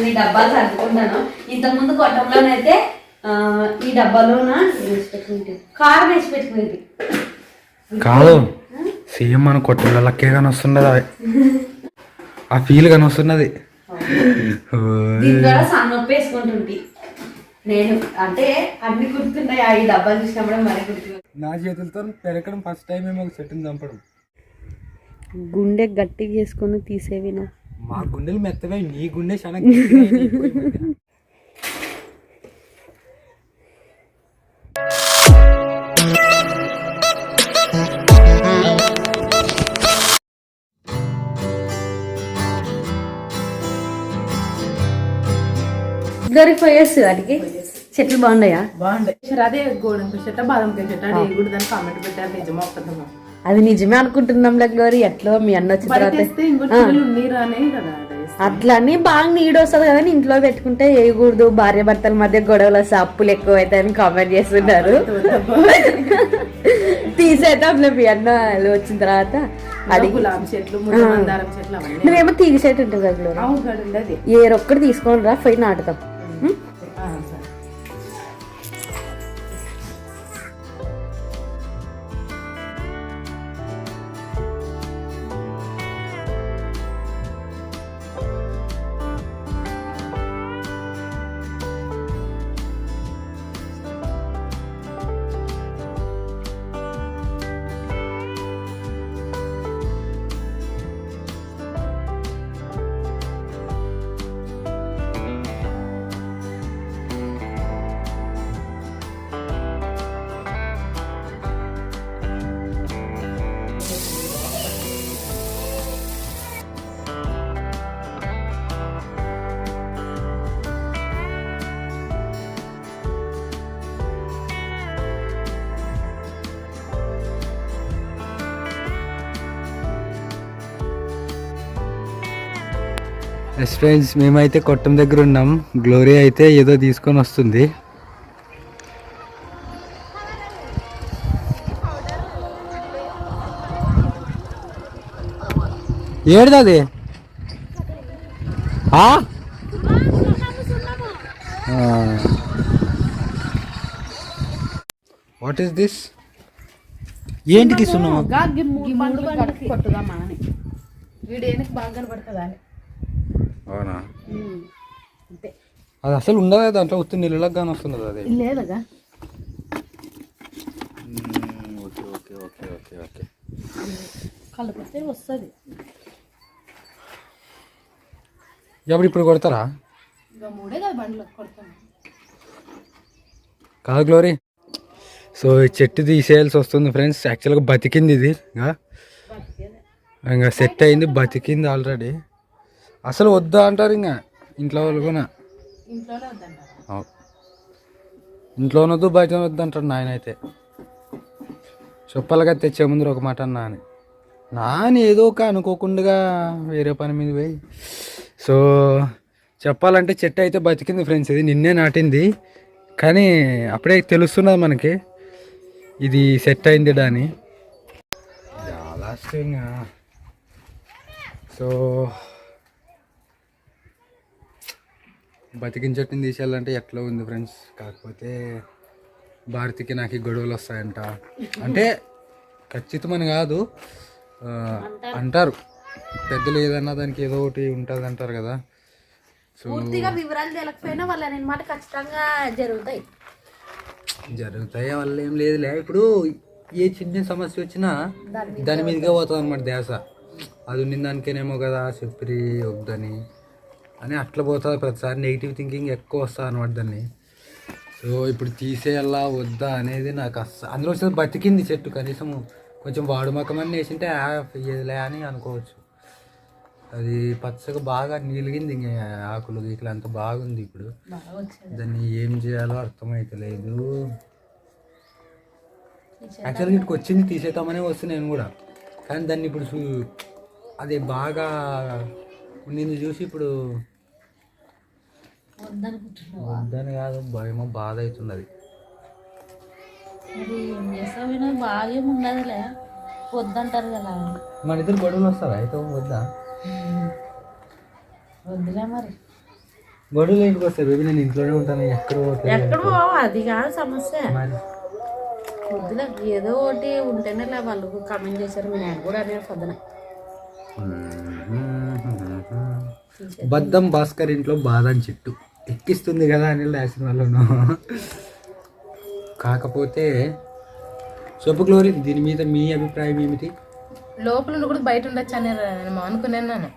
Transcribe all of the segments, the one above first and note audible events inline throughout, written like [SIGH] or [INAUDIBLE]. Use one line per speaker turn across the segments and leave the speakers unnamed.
ఈ డబ్బాలు సర్దుకుంటాను. ఇంతకుముందు కొట్టంలోనైతే ఆ, ఈ డబ్బాలోన కారం వేసి పెట్టుకునేది.
కాదు సేమ్ మన కొట్టెల లక్కే కానీ వస్తున్నది అవి. ఆ ఫీల్ కానీ వస్తున్నది
సన్నొప్పి వేసుకుంటుంది నేను అంటే అన్ని గుర్తున్నాయి. ఆ ఈ డబ్బాలు చూసినప్పుడే మరి గుర్తు
నా చేతులతో పెరగడం ఫస్ట్ టైం ఏమో చెట్టుని చంపడం.
గుండె గట్టిగా వేసుకొని తీసేవి నువ్వు
మా గుండెలు మెత్తవే నీ గుండె చాలా
గ్లోరిఫై చేస్తుంది వాటికి? చెట్లు బాగున్నాయా?
బాగుండే. సరే అదే గోడంక చెట్ట బాదం చెట్ట అది ఏ కూడా దాన్ని కామెంట్ పెట్టారు. నిజమా ఒక్కదమ్మా?
అది నిజమే అనుకుంటున్నాంలే గ్లోరీ. ఎట్లో మీ అన్న వచ్చిన తర్వాత?
బయటేస్తే ఇంకోటి పిల్లలు ఉన్నీరు అనే కదా అది.
అట్లా అని బాగా నీడు వస్తుంది కదా ఇంట్లో పెట్టుకుంటే వేయకూడదు. భార్య భర్తల మధ్య గొడవలు వస్తే అప్పులు ఎక్కువ అవుతాయని కామెంట్ చేస్తున్నారు. తీసేద్దాంలే మీ అన్న వచ్చిన తర్వాత.
అది గులాబీ చెట్లు
నువ్వేమో గ్లోరీ.
అవును కాదు ఉండదు
ఏ ఒక్కటి తీసుకొని రా పోయి నాటుతాం.
ఎస్ ఫ్రెండ్స్ మేమైతే కొట్టం దగ్గర ఉన్నాం. గ్లోరీ అయితే ఏదో తీసుకొని వస్తుంది. ఏడుది వాట్ ఈస్ దిస్ ఏంటికి సున్నామా?
అని వీడేనికి బాగా కనపడుతుందా? అని
అవునా?
అంతే.
అది అసలు ఉండదు దాంట్లో? ఉత్తి నీళ్ళకి కానీ వస్తున్నది అది.
లేదగా.
Okay okay okay okay okay.
కలిపితే వస్తుంది.
ఎప్పుడు ఇప్పుడు కొడతారా?
ఇంకా మూడే కదా బండ్లు కొడతాను
కాదు గ్లోరీ. సో ఈ చెట్టు తీసేయాల్సి వస్తుంది ఫ్రెండ్స్. యాక్చువల్గా బతికింది ఇది ఇంకా. ఇంకా సెట్ అయింది బతికింది ఆల్రెడీ. అసలు వద్దా అంటారు ఇంకా? ఇంట్లో వాళ్ళు కూడా?
ఇంట్లోనే వద్దంటారు?
అవు. ఇంట్లో వద్దు బయట వద్దు అంటాడు నాయన అయితే. చెప్పాలిగా తెచ్చే ముందు ఒక మాట అన్నా అని. నాని ఏదో ఒక అనుకోకుండా వేరే పని మీద పోయి సో చెప్పాలంటే చెట్టు అయితే బతికింది ఫ్రెండ్స్ ఇది నిన్నే నాటింది. కానీ అప్పుడే తెలుస్తున్నది మనకి ఇది సెట్ అయింది అని లాస్ట్ ఇంకా. సో బతికిన చెట్టుని తీసేయాలంటే ఎట్లా ఉంది ఫ్రెండ్స్ కాకపోతే భారతికి నాకు ఈ గొడవలు వస్తాయంట. అంటే ఖచ్చితమని కాదు అంటారు. పెద్దలు ఏదన్నా దానికి ఏదో ఒకటి ఉంటుంది అంటారు కదా. సో
పూర్తిగా వివరాలు తెలియకపోయినా వాళ్ళ మాట ఖచ్చితంగా జరుగుతాయి.
జరుగుతాయి వల్ల ఏం లేదులే. ఇప్పుడు ఏ చిన్న సమస్య వచ్చినా దాని మీదగా పోతుంది అనమాట ధ్యాస. అది ఉన్న దానికేనేమో కదా చెప్పి వద్దని అని అట్లా పోతుంది ప్రతిసారి నెగిటివ్ థింకింగ్ ఎక్కువ వస్తుంది అనమాట దాన్ని. సో ఇప్పుడు తీసేయాలా వద్దా అనేది నాకు అస్స అందులో వచ్చిన బతికింది చెట్టు. కనీసం కొంచెం వాడుమకమని వేసింటే ఇయ్యదులే అని అనుకోవచ్చు. అది పచ్చగా బాగా నీలిగింది ఇంక ఆకులు గీకులు అంత బాగుంది ఇప్పుడు. దాన్ని ఏం చేయాలో అర్థమైతలేదు. యాక్చువల్గా ఇక్కడికి వచ్చింది తీసేద్దామనే వస్తుంది నేను కూడా. కానీ దాన్ని ఇప్పుడు చూ అది బాగా ఉండింది చూసి ఇప్పుడు వద్దని కాదు భయమో బాధ అవుతున్నది.
బాగా ఉండదులే వద్దంటారు కదా.
మన ఇద్దరు గొడవలు వస్తారా? అయితే వద్దా?
వద్దులే మరి.
గొడవలు ఇంటికి వస్తాయి బేబీ? నేను ఇంట్లోనే ఉంటాను ఎక్కడ
ఎక్కడ పోవా? అది కాదు సమస్య. పొద్దున ఏదో ఒకటి ఉంటేనే వాళ్ళు కమెంట్ చేశారు. మీ నాన్న కూడా అనే పొద్దున
బద్దం భాస్కర్ ఇంట్లో బాదం చెట్టు. ఎక్కిస్తుంది కదా అని రాసిన వాళ్ళను కాకపోతే సొప్పు గ్లోరీ దీని మీద మీ అభిప్రాయం ఏమిటి?
లోపల కూడా బయట ఉండొచ్చు అని నేను అనుకున్నాను నేను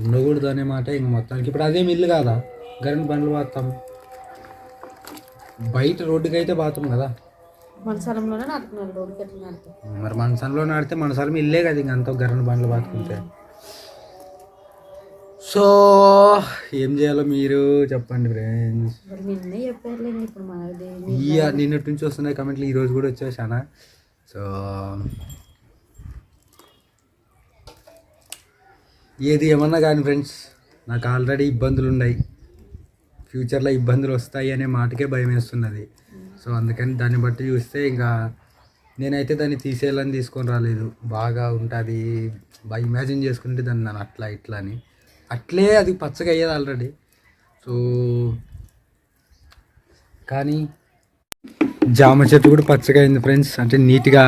ఉండకూడదు అనే మాట ఇంక మొత్తానికి. ఇప్పుడు అదేం ఇల్లు కాదా? గరెంట్ బండ్లు పాతాం బయట రోడ్డుకి అయితే పాతాం కదా?
మన స్థలంలోనే నాటుకున్నారు రోడ్డు కట్టి నాటుతారు?
మరి మన సన్లో నాడితే మన సలం ఇల్లే కదా ఇంక అంత గరెంట్ బండ్లు పాతుకుంటే సో ఏం చేయాలో మీరు చెప్పండి ఫ్రెండ్స్
నిన్నే చెప్పారులేండి ఇప్పుడు మనది
ఈ నిన్నటి నుంచి వస్తున్నాయి కమెంట్లు ఈ రోజు కూడా వచ్చాయి చాలా. సో ఏది ఏమన్నా కానీ ఫ్రెండ్స్ నాకు ఆల్రెడీ ఇబ్బందులు ఉన్నాయి. ఫ్యూచర్లో ఇబ్బందులు వస్తాయి అనే మాటకే భయం వేస్తున్నది. సో అందుకని దాన్ని బట్టి చూస్తే ఇంకా నేనైతే దాన్ని తీసేయాలని తీసుకొని రాలేదు. బాగా ఉంటుంది. బాగా ఇమాజిన్ చేసుకుంటే దాన్ని నన్ను అట్లా ఇట్లా అని. అట్లే అది పచ్చగా అయ్యేది ఆల్రెడీ సో కానీ జామ చెట్టు కూడా పచ్చగా అయింది ఫ్రెండ్స్ అంటే నీట్గా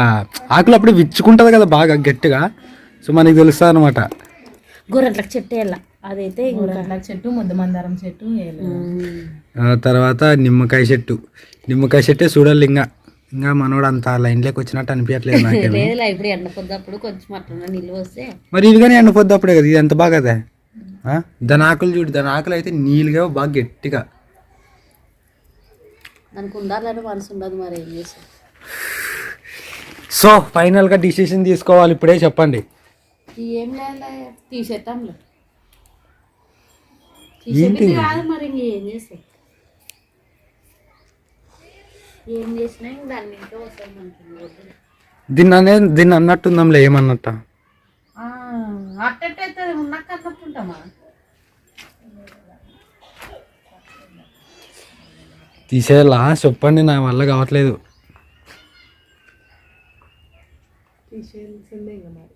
ఆకులు అప్పుడే విచ్చుకుంటుంది కదా బాగా గట్టిగా. సో మనకి తెలుస్తుంది అనమాట
గొర్రెట్లకు చెట్టు వెళ్ళా అదైతే
చెట్టు ముద్ద మందారం చెట్టు ఏలు.
తర్వాత నిమ్మకాయ చెట్టు. నిమ్మకాయ చెట్టే చూడాలి ఇంకా. ఇంకా మనోడు అంత లైన్లోకి వచ్చినట్టు అనిపించట్లేదు
ఇప్పుడు ఎండ పొద్దప్పుడు కొంచెం అట్లా నీళ్ళు వస్తే
మరి ఇది కానీ ఎండిపోద్ది అప్పుడే కదా ఇది ఎంత బాగా? దాని ఆకులు చూడు దాని ఆకులు అయితే నీళ్ళుగా బాగా గట్టిగా.
దానికి ఉండాలని మనసు ఉండదు మరి ఏం
సో ఫైనల్గా డిసిషన్ తీసుకోవాలి ఇప్పుడే చెప్పండి.
ఏం లేదు తీసేద్దాంలే.
ఏంటి?
తీసేది కాదు మరి ఇంక ఏం చేస్తాం? ఏం చేసినా ఇంక దాన్ని ఇంకా వస్తాం మనకి
దీన్ని అనే దీన్ని అన్నట్టుందాంలే ఏమన్నట్ట?
అట్టయితే ఉన్నాక అన్నట్టుంటామా
తీసేయాలా చెప్పండి నా వల్ల కావట్లేదు.
తీసేయాల్సిందే ఇక మరి.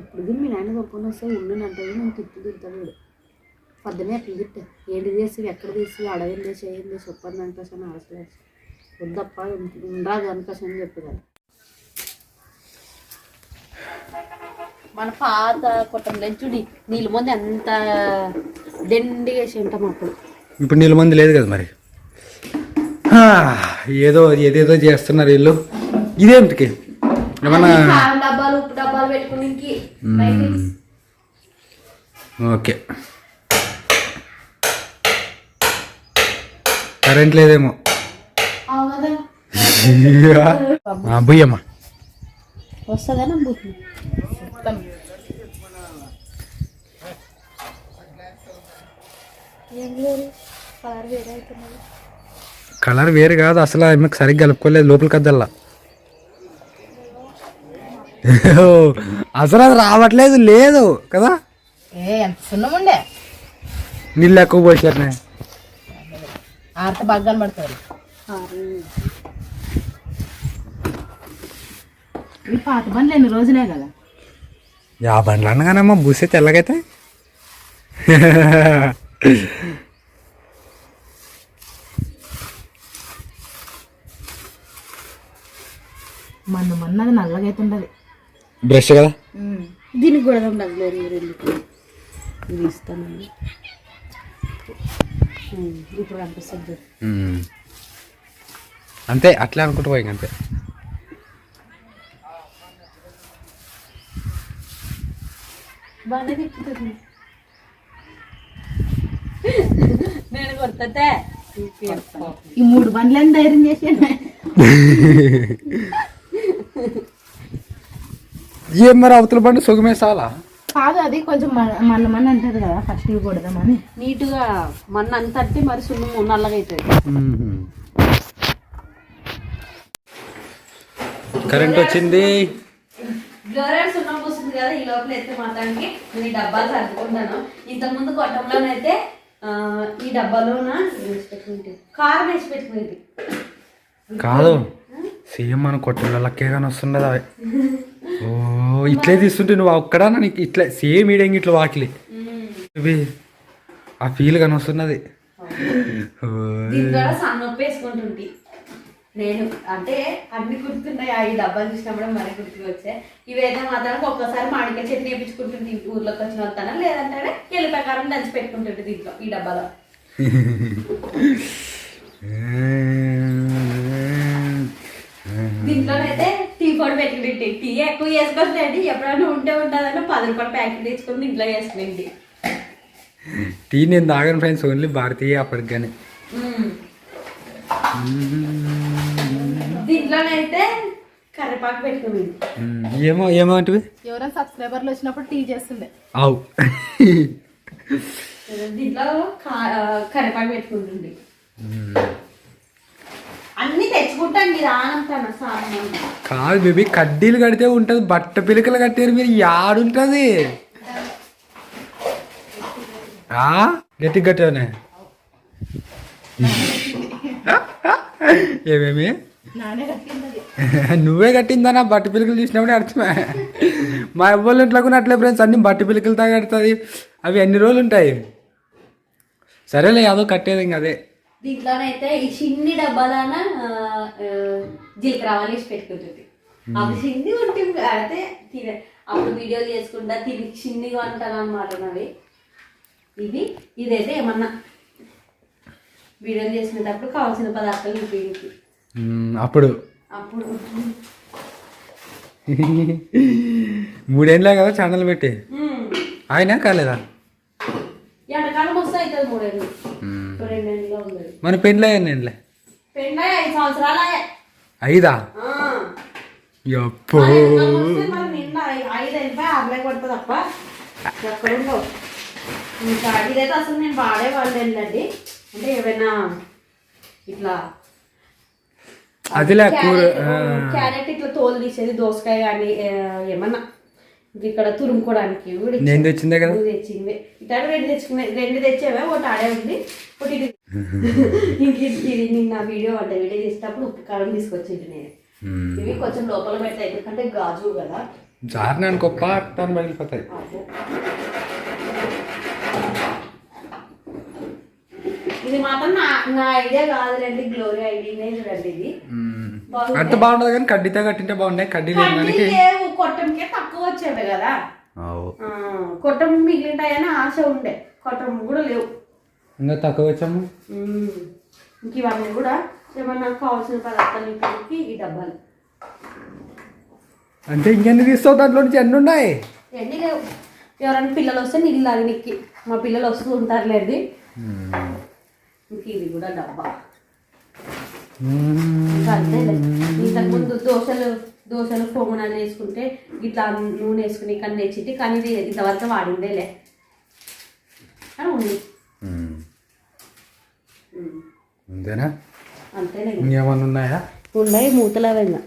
ఇప్పుడు మీ నాన్న తప్పని వస్తే ఉండునంటే నేను తిట్టు తింటాడు వీడు. పొద్దునే అట్లా తిట్ట. ఏంటి చేసి ఎక్కడ తీసి అడవింది చేసి ఏంది చెప్పండి దానికోసం అవసరం వద్దప్ప ఉండరాదు దానికోసం అని చెప్పేదాన్ని. మన పాత కొట్టంలో చూడి నీళ్ళ ముందు ఎంత దండిగా వేసి ఉంటాం అప్పుడు.
ఇప్పుడు నీళ్ళ మంది లేదు కదా మరి? ఏదో ఏదేదో చేస్తున్నారు వీళ్ళు. ఇదేమిటికి ఏమన్నా
డబ్బాలు ఉప్పు డబ్బాలు.
ఓకే. కరెంట్ లేదేమో. [LAUGHS] బుయ్యమ్మ.
వస్తుందా
మొత్తం
ఏం లేదు కలర్ వేరే
కాదు అసలు ఆమెకు సరిగ్గా కలుపుకోలేదు లోపలికి అద్దల్లా అసలు అది రావట్లేదు లేదు కదా?
ఏ ఎంత సున్నం ఉండే?
నీళ్ళు ఎక్కువ పోసారనే
ఆర్త బాగా కనబడతారు పాత బండ్లు ఎన్ని రోజులే కదా?
యా బండ్లు అనగానమ్మా బుసే తెల్లగైతే.
మన మన్నది నల్లగైతే ఉండదు
బ్రష్ కదా?
దీనికి కూడా ఉండదు ఇది ఇస్తానండి ఇప్పుడు.
మ్మ్. అంతే అట్లే అనుకుంటూ పోయి అంతే.
బాగానే తిప్పుతుంది. నేను కొడతా
ఈ మూడు బండ్లని ధైర్యం చేసాను
ఏం మరి అవతల బండి సుఖమే చాలా
కాదు అది కొంచెం మన- మల్ల మన అంటారు కదా ఫస్ట్ ఇవి కొడదామని.
నీట్గా మన్న అంత అంటే మరి సున్ను నల్లగా అవుతుంది.
కరెంట్ వచ్చింది.
గ్లోరియర్ సున్నం పూస్తుంది కదా ఈ లోపల అయితే మాత్రానికి నేను ఈ డబ్బాలు సర్దుకుంటాను. ఇంతకుముందు కొట్టంలోనైతే ఈ డబ్బాలోన? కారం వేసి పెట్టుకునేది.
కాదు. సేమ్ మన కొట్టుల లక్కే కానీ వస్తుండదు? అవి ఓ ఇట్లే తీస్తుంటే నువ్వు అక్కడ నీకు ఇట్లా సేమ్ ఈడంగి ఇట్లా వాకిలి. ఆ ఫీల్ కానీ వస్తున్నది.
దీంట్లో సన్న ఉప్పు వేసుకుంటుంది నేను అంటే అన్ని గుర్తున్నాయి. ఆ ఈ డబ్బాలు చూసినప్పుడు మరి గుర్తుకు వచ్చాయి. ఇవైతే మాత్రం ఒక్కసారి మామిడికాయ చట్నీ వేపించుకుంటుంది ఊర్లోకి వచ్చిన వస్తానా లేదంటే ఎల్లి ప్రకారం దంచి పెట్టుకుంటుంది దీంట్లో ఈ డబ్బాలో. దీంట్లోనైతే టీ పొడి పెట్టుకుని టీ ఎక్కువ వేసుకోవట్లేదు ఎప్పుడైనా ఉంటే ఉంటుందని పది రూపాయలు ప్యాకెట్ తెచ్చుకుని దీంట్లో వేసుకునేది
టీ నేను తాగను ఫ్రెండ్స్ ఓన్లీ భారతీయ అప్పటికి కానీ
దీంట్లోనైతే పెట్టుకునేది
ఏమో
ఎవరైనా సబ్స్క్రైబర్లు వచ్చినప్పుడు టీ చేస్తుండే.
అవు.
దీంట్లో కరివేపాకు పెట్టుకుంటుంది అన్ని తెచ్చుకుంటాండి రానంటాను సామాన్.
కాదు బేబీ కడ్డీలు కడితే ఉంటుంది బట్ట పిలకలు కట్టారు మీరు యాడుంటుంది. ఆ? గట్టి కట్టానే ఏమేమి? [LAUGHS] నువ్వే కట్టిందనా? బట్ట పిలకలు చూసినప్పుడే అర్థమే. [LAUGHS] మా ఎవ్వరు ఇంట్లో కూడా అట్లే ఫ్రెండ్స్ అన్ని బట్ట పిలకలతో కడుతుంది. అవి ఎన్ని రోజులు ఉంటాయి? సరేలే అదో కట్టేది ఇంక అదే.
దీంట్లోనైతే ఈ చిన్ని డబ్బాలన జీలకర్ర పెట్టుకుంటుంది. అప్పుడు చిన్ని ఉంటుంది అయితే తినే అప్పుడు వీడియోలు చేసుకుంటా తిని చిన్నిగా అనమాట ఇవి ఇదైతే ఏమన్నా. వీడియోలు చేసుకునేటప్పుడు కావాల్సిన పదార్థాలు ఉపయోగించి.
అప్పుడు.
అప్పుడు. [LAUGHS]
మూడేళ్ళే కదా ఛానల్ పెట్టి? ఆయన కాలేదా? మన పెళ్ళి అయ్యానులే
పెళ్ళి ఐదు సంవత్సరాలు
ఐదా? ఎప్పో
మరి నిన్న ఐ- ఐదు వెళ్ళిపోయి ఆరులే కొడుతుంది తప్ప. ఎక్కడుండవు ఇంకా ఇదైతే అసలు నేను అంటే ఏమైనా ఇట్లా
అదిలే కూర
క్యారెట్ ఇట్లా తోలు తీసేది దోసకాయ కానీ ఏమన్నా. ఇక్కడ తురుముకోవడానికి.
నేను తెచ్చిందే కదా?
తెచ్చింది. ఇట్లా రెండు తెచ్చుకునే రెండు తెచ్చేవే? ఒకటి ఆడే ఉంది ఒకటి [LAUGHS] ఇంక ఇది నిన్న వీడియో అంటే వీడియో చేసేటప్పుడు ఉప్పు కారం తీసుకొచ్చింది నేను. ఇవి కొంచెం లోపల పెడతాయి ఎందుకంటే గాజు కదా.
జారినాను గొప్ప అట్టాను పగిలిపోతాయి
ఇది మాత్రం నా నా ఐడియా కాదులేండి గ్లోరీ ఐడియానే చూడండి ఇది. బాగుంది.
అంత బాగుండదు కానీ కడ్డీతో కట్టింటే బాగున్నాయి కడ్డీ
లేవు, కొట్టంకే తక్కువ వచ్చేవి కదా. కొట్టం మిగిలింటాయని ఆశ ఉండే. కొట్టం కూడా లేవు.
ఇంకా తక్కువ వచ్చాము.
ఇంక ఇవన్నీ కూడా ఏమన్నా కావాల్సిన పదార్థాలు ఇంటికి ఈ డబ్బాలు.
అంటే ఇంకెన్ని తీస్తావు? దాంట్లో నుంచి ఎన్ని ఉన్నాయి?
ఎన్ని లేవు. ఎవరైనా పిల్లలు వస్తే నీళ్ళు తాగనికి మా పిల్లలు వస్తూ ఉంటారులేండి. ఇంక ఇది కూడా డబ్బా. ఇంకా అంతేలే ఇంతకుముందు దోశలు దోశలు పొంగనాలు వేసుకుంటే ఇట్లా నూనె వేసుకుని కన్ను తెచ్చిట్టి కానీ ఇది ఇంతవరకు వాడిందేలే అని ఉంది.
అంతేనా
అంతేలే
ఇంకేమన్నా ఉన్నాయా?
ఉన్నాయి మూతలు అవైనా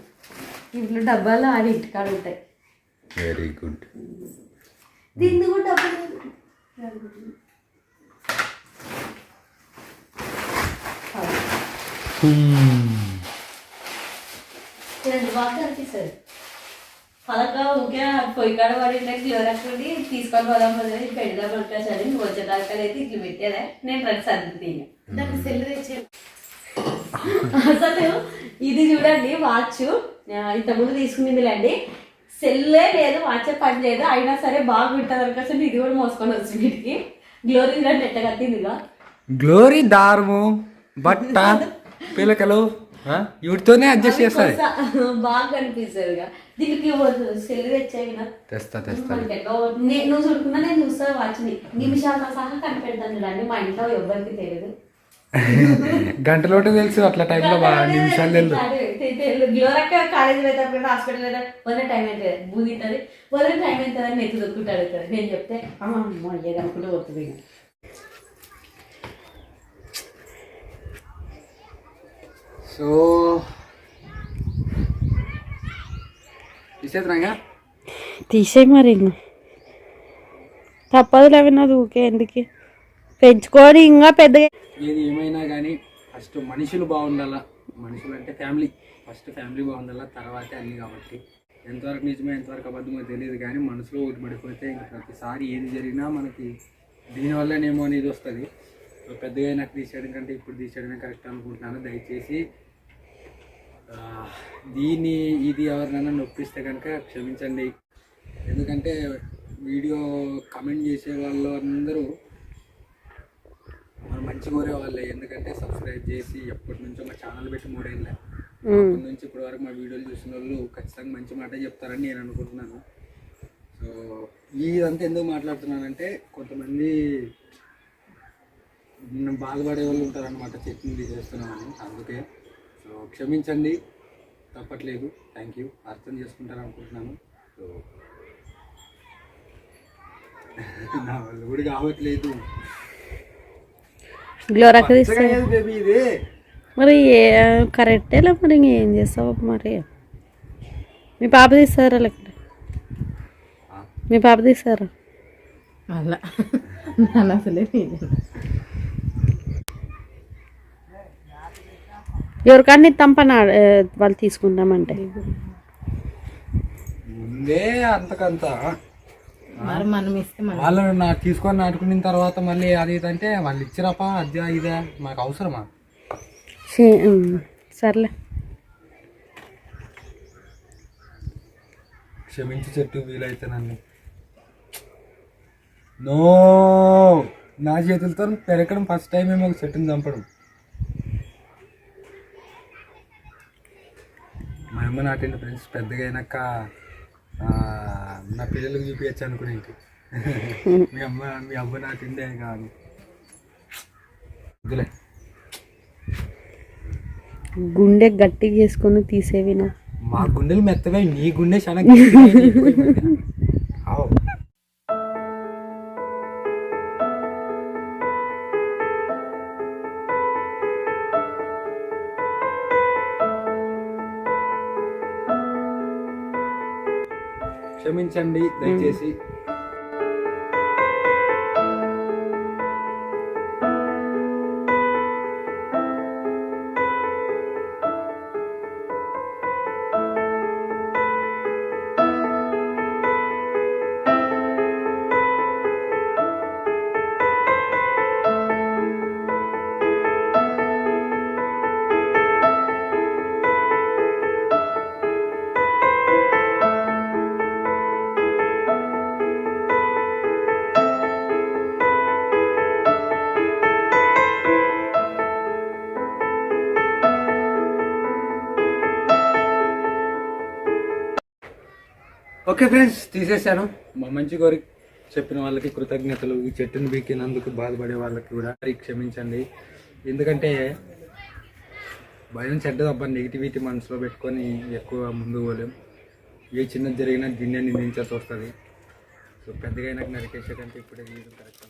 ఇంట్లో డబ్బాలు ఆడి ఇంటికాడ ఉంటాయి.
Very good.
దీన్ని కూడా డబ్బులు రెండు బాగా కనిపిస్తుంది పలక ఊకే పొయ్యి కాడ పడి క్లోరక్కుండి తీసుకొని పోదాం పడుకోసారి నువ్వు అయితే ఇట్లా పెట్టేదా? నేను రెండు సర్దుతాను
దానికి సెల్ తెచ్చే
అసలు ఇది చూడండి వాచ్ ఇంతకుముందు తీసుకునిందిలేండి. సెల్లే లేదు వాచ్ పని లేదు. అయినా సరే బాగుంటుంది అనుకోసం ఇది కూడా మోసుకొని వచ్చి వీటికి గ్లోరీ కట్టిందిగా.
గ్లోరీ దారము బట్ట. పిలకలు ఆ? వీటితోనే అడ్జస్ట్ చేస్తుంది
బాగా కనిపిస్తుంది దీనికి సెల్ తెచ్చాయి
తెస్తా తెస్తా.
మనకి ఎట్లా నే- నువ్వు చూడుకున్నా నేను చూస్తా వాచ్ని నిమిషాలతో సహా కనిపెడతాను చూడండి. మా ఇంట్లో ఎవ్వరికి తెలియదు.
గంటలోటే తెలుసు అట్లా టైంలో బాగా నిమిషాలు తెలియదు.
గ్లోరక్క కాలేజీ పోయేటప్పుడు హాస్పిటల్ పోయేటప్పుడు వదిలే టైం అవుతుంది బూది వదిలే టైం అవుతుంది అని నెత్తి దొక్కుంటూ అడుగుతుంది. నేను చెప్తే అమ్మ అనుకుంటూ పోతుంది
సో తీసేద్దాంగా
తీసేయి మరి ఇంకా. తప్పదు లేవినది ఊకే ఎందుకు. పెంచుకొని ఇంకా పెద్దగా
ఏది ఏమైనా కానీ ఫస్ట్ మనుషులు బాగుండాలా? మనుషులు అంటే ఫ్యామిలీ. ఫస్ట్ ఫ్యామిలీ బాగుండాలా? తర్వాతే అన్ని కాబట్టి. ఎంతవరకు నిజమో ఎంతవరకు అబద్ధమో తెలియదు కానీ మనసులో ఒకటి పడిపోతే ఇంకా ప్రతిసారి ఏది జరిగినా మనకి దీనివల్లనేమో అనేది వస్తుంది. సో పెద్దగా నాకు తీసేయడం కంటే ఇప్పుడు తీసేయడమే కరెక్ట్ అనుకుంటున్నాను. దయచేసి దీన్ని ఇది ఎవరినైనా నొప్పిస్తే కనుక క్షమించండి. ఎందుకంటే వీడియో కమెంట్ చేసే వాళ్ళు అందరూ మనం మంచి కోరే వాళ్ళే. ఎందుకంటే సబ్స్క్రైబ్ చేసి ఎప్పటి నుంచో మా ఛానల్ పెట్టి మూడేళ్ళే. అప్పటి నుంచి ఇప్పటి వరకు మా వీడియోలు చూసిన వాళ్ళు ఖచ్చితంగా మంచి మాట చెప్తారని నేను అనుకుంటున్నాను. సో ఇదంతా ఎందుకు మాట్లాడుతున్నానంటే కొంతమంది బాధపడే వాళ్ళు ఉంటారనమాట చట్నీ తీసేస్తున్నామని అందుకే. సో క్షమించండి. తప్పట్లేదు. థ్యాంక్ యూ అర్థం చేసుకుంటారు అనుకుంటున్నాను. సో [LAUGHS] నా వల్ల కూడా కావట్లేదు. బేబీ ఇది?
మరి ఏ కరెక్టేలా మరి ఇంకేం చేస్తావు మరి? మీ పాప తీస్తారా లేకపోతే మీ పాప తీస్తారా?
అలా. [LAUGHS] అసలే
ఎవరికన్నా తంపన వాళ్ళు తీసుకుంటామంటే
ముందే అంతకంత.
మరి మనం ఇస్తే మనం.
వాళ్ళు నా తీసుకొని నాటుకున్న తర్వాత మళ్ళీ అది అంటే వాళ్ళు ఇచ్చిరపా అద్దా ఇదా మాకు అవసరమా?
ఉమ్, సర్లే.
క్షమించి చెట్టు వీలైతే నన్ను. నో! నా చేతులతో పెరగడం ఫస్ట్ టైం ఏమో ఒక చెట్టుని చంపడం మా అమ్మ నాటిన ఫ్రెండ్స్ పెద్దగా అయినాక నా పిల్లలకు చూపించచ్చు అనుకునేంటి [LAUGHS] మీ అమ్మ మీ అమ్మ నాటిందే కాదు. వద్దులే.
గుండె గట్టిగా చేసుకొని తీసేవి నా
మా గుండెలు మెత్తగా నీ గుండె చాలా [LAUGHS] క్షమించండి దయచేసి. ఓకే ఫ్రెండ్స్ తీసేసాను మా మంచి కోరిక చెప్పిన వాళ్ళకి కృతజ్ఞతలు. ఈ చెట్టును బీకినందుకు బాధపడే వాళ్ళకి కూడా మరి క్షమించండి. ఎందుకంటే భయం చెడ్డదబ్బా నెగిటివిటీ మనసులో పెట్టుకొని ఎక్కువ ముందు పోలేం. ఏ చిన్నది జరిగినా దీన్నే నిందించాల్సి వస్తుంది. సో పెద్దగా నాకు నరికేసే కంటే ఇప్పుడే కరెక్ట్